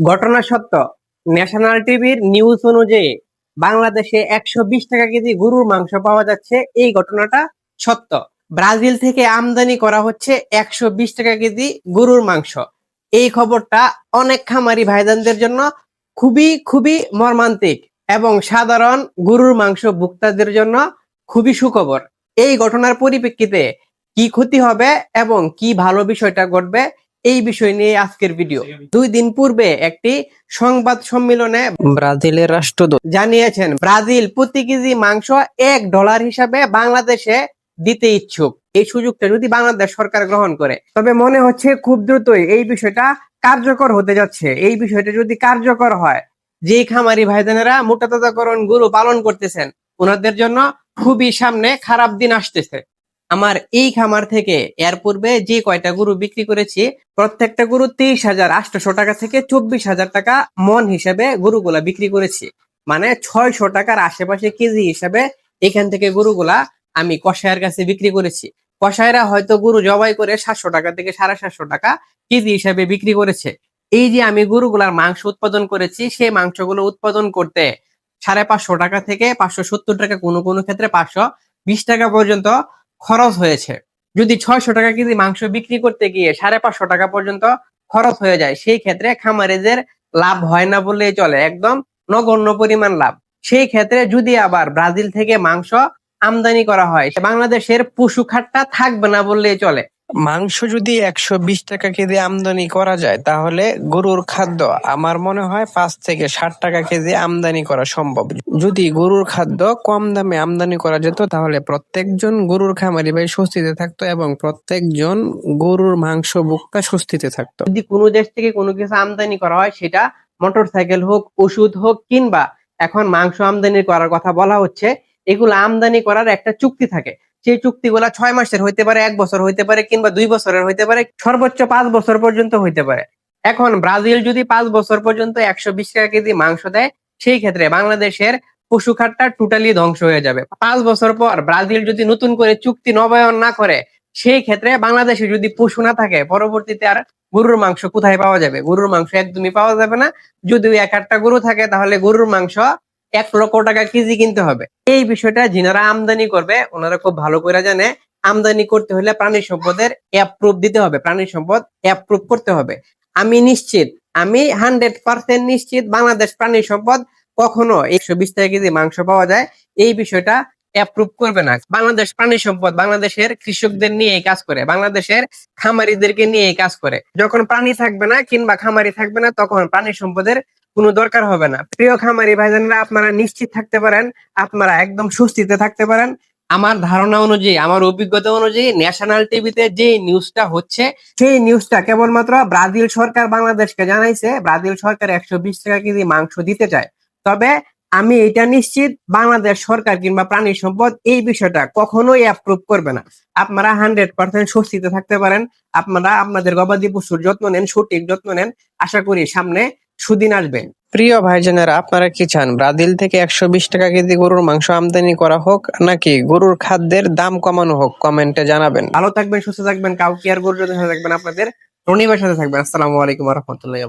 ঘটনা সত্য। ন্যাশনাল টিভির নিউজ অনুযায়ী বাংলাদেশে একশো বিশ টাকা কেজি গরুর মাংস পাওয়া যাচ্ছে। এই ঘটনাটা সত্য। ব্রাজিল থেকে আমদানি করা হচ্ছে একশো বিশ টাকা কেজি গরুর মাংস। এই খবরটা অনেক খামারি ভাইজানদের জন্য খুবই খুবই মর্মান্তিক এবং সাধারণ গরুর মাংস ভোক্তাদের জন্য খুবই সুখবর। এই ঘটনার পরিপ্রেক্ষিতে কি ক্ষতি হবে এবং কি ভালো বিষয়টা ঘটবে এই বিষয় নিয়ে আজকের ভিডিও দুই দিন পূর্বে একটি সংবাদ সম্মেলনে ব্রাজিলের রাষ্ট্রদূত জানিয়েছেন, ব্রাজিল প্রতি কেজি মাংস এক ডলার হিসাবে বাংলাদেশে দিতে ইচ্ছুক। এই সুযোগটা যদি বাংলাদেশ সরকার গ্রহণ করে, তবে মনে হচ্ছে খুব দ্রুতই এই বিষয়টা কার্যকর হতে যাচ্ছে। এই বিষয়টা যদি কার্যকর হয় যে খামারি ভাইজানেরা মোটা তাজাকরণ গরু পালন করতেছেন, ওনাদের জন্য খুবই সামনে খারাপ দিন আসতেছে। আমার এই খামার থেকে এর পূর্বে যে কয়টা গরু বিক্রি করেছি, প্রত্যেকটা গরু তেইশ হাজার আটশো টাকা থেকে চব্বিশ হাজার টাকা মন হিসেবে গরুগুলা বিক্রি করেছি। মানে ছয়শো টাকার আশেপাশে কেজি হিসাবে এখান থেকে গরুগুলা আমি কষায়ের কাছে বিক্রি করেছি। কষায়রা হয়তো গরু জবাই করে সাতশো টাকা থেকে সাড়ে সাতশো টাকা কেজি হিসাবে বিক্রি করেছে। এই যে আমি গরুগুলার মাংস উৎপাদন করেছি সেই মাংসগুলো উৎপাদন করতে সাড়ে পাঁচশো টাকা থেকে পাঁচশো সত্তর টাকা কোনো কোনো ক্ষেত্রে পাঁচশো বিশ টাকা পর্যন্ত খরচ হয়েছে। যদি ছয়শো টাকা কেজি মাংস বিক্রি করতে গিয়ে সাড়ে পাঁচশো টাকা পর্যন্ত খরচ হয়ে যায়, সেই ক্ষেত্রে খামারেদের লাভ হয় না বললেই চলে, একদম নগণ্য পরিমাণ লাভ। সেই ক্ষেত্রে যদি আবার ব্রাজিল থেকে মাংস আমদানি করা হয় বাংলাদেশের পশু খাটটা থাকবে না বললেই চলে। মাংস যদি একশো বিশ টাকা কেজি আমদানি করা যায়, তাহলে গরুর খাদ্য আমার মনে হয় পাঁচ থেকে ষাট টাকা কেজি আমদানি করা সম্ভব। যদি গরুর খাদ্য কম দামে আমদানি করা যেত, তাহলে প্রত্যেকজন গরুর খামারি ভাই স্বস্তিতে থাকতো এবং প্রত্যেকজন গরুর মাংস ভোক্তা স্বস্তিতে থাকতো। যদি কোনো দেশ থেকে কোনো কিছু আমদানি করা হয়, সেটা মোটর সাইকেল হোক, ওষুধ হোক, কিংবা এখন মাংস আমদানি করার কথা বলা হচ্ছে, এগুলো আমদানি করার একটা চুক্তি থাকে। সেই চুক্তিগুলা ছয় মাসের হইতে পারে, এক বছর হইতে পারে কিংবা দুই বছরের হইতে পারে, সর্বোচ্চ পাঁচ বছর পর্যন্ত হইতে পারে। এখন ব্রাজিল যদি পাঁচ বছর পর্যন্ত একশো বিশ টাকা কেজি মাংস দেয়, সেই ক্ষেত্রে বাংলাদেশের পশু খাতটা টোটালি ধ্বংস হয়ে যাবে। পাঁচ বছর পর ব্রাজিল যদি নতুন করে চুক্তি নবায়ন না করে, সেই ক্ষেত্রে বাংলাদেশে যদি পশু না থাকে, পরবর্তীতে আর গরুর মাংস কোথায় পাওয়া যাবে? গরুর মাংস একদমই পাওয়া যাবে না। যদি এক একটা গরু থাকে, তাহলে গরুর মাংস এক লক্ষ টাকা কেজি কিনতে হবে। এই বিষয়টা যিনারা আমদানি করবে, ওনারা খুব ভালো করে জানে, আমদানি করতে হলে প্রাণী সম্পদের অ্যাপ্রুভ দিতে হবে, প্রাণী সম্পদ অ্যাপ্রুভ করতে হবে। আমি নিশ্চিত, আমি হান্ড্রেড পার্সেন্ট নিশ্চিত বাংলাদেশ প্রাণী সম্পদ কখনো একশো বিশ টাকা কেজি মাংস পাওয়া যায়, এই বিষয়টা অ্যাপ্রুভ করবে না। বাংলাদেশ প্রাণী সম্পদ বাংলাদেশের কৃষকদের নিয়ে কাজ করে, বাংলাদেশের খামারিদেরকে নিয়ে কাজ করে। যখন প্রাণী থাকবে না কিংবা খামারি থাকবে না, তখন প্রাণী সম্পদের কোনো দরকার হবে না। প্রিয় খামারি ভাইজানরা, আপনারা নিশ্চিত থাকতে পারেন, আপনারা একদম সুস্থিতে থাকতে পারেন। আমার ধারণা অনুযায়ী, আমার অভিজ্ঞতা অনুযায়ী ন্যাশনাল টিভিতে যে নিউজটা হচ্ছে, সেই নিউজটা কেবলমাত্র ব্রাজিল সরকার বাংলাদেশকে জানাইছে। ব্রাজিল সরকার একশো বিশ টাকা কেজি মাংস দিতে চায়। তবে আমি এটা নিশ্চিত, বাংলাদেশ সরকার কিংবা প্রাণী সম্পদ এই বিষয়টা কখনোই অ্যাপ্রুভ করবে না। আপনারা হান্ড্রেড পার্সেন্ট স্বস্তিতে থাকতে পারেন। আপনারা, আপনাদের গবাদি পশুর যত্ন নেন, সঠিক যত্ন নেন। আশা করি সামনে সুদিন আসবেন। প্রিয় ভাইজানেরা আপনারা কি চান? ব্রাজিল থেকে একশো বিশ টাকা কেজি গরুর মাংস আমদানি করা হোক নাকি গরুর খাদ্যের দাম কমানো হোক? কমেন্টে জানাবেন। ভালো থাকবেন সুস্থ থাকবেন কাউকে আর গরুর সাথে থাকবেন আপনাদের রনিবার সাথে থাকবেন। আসসালামু আলাইকুম রহমতুল্লাহ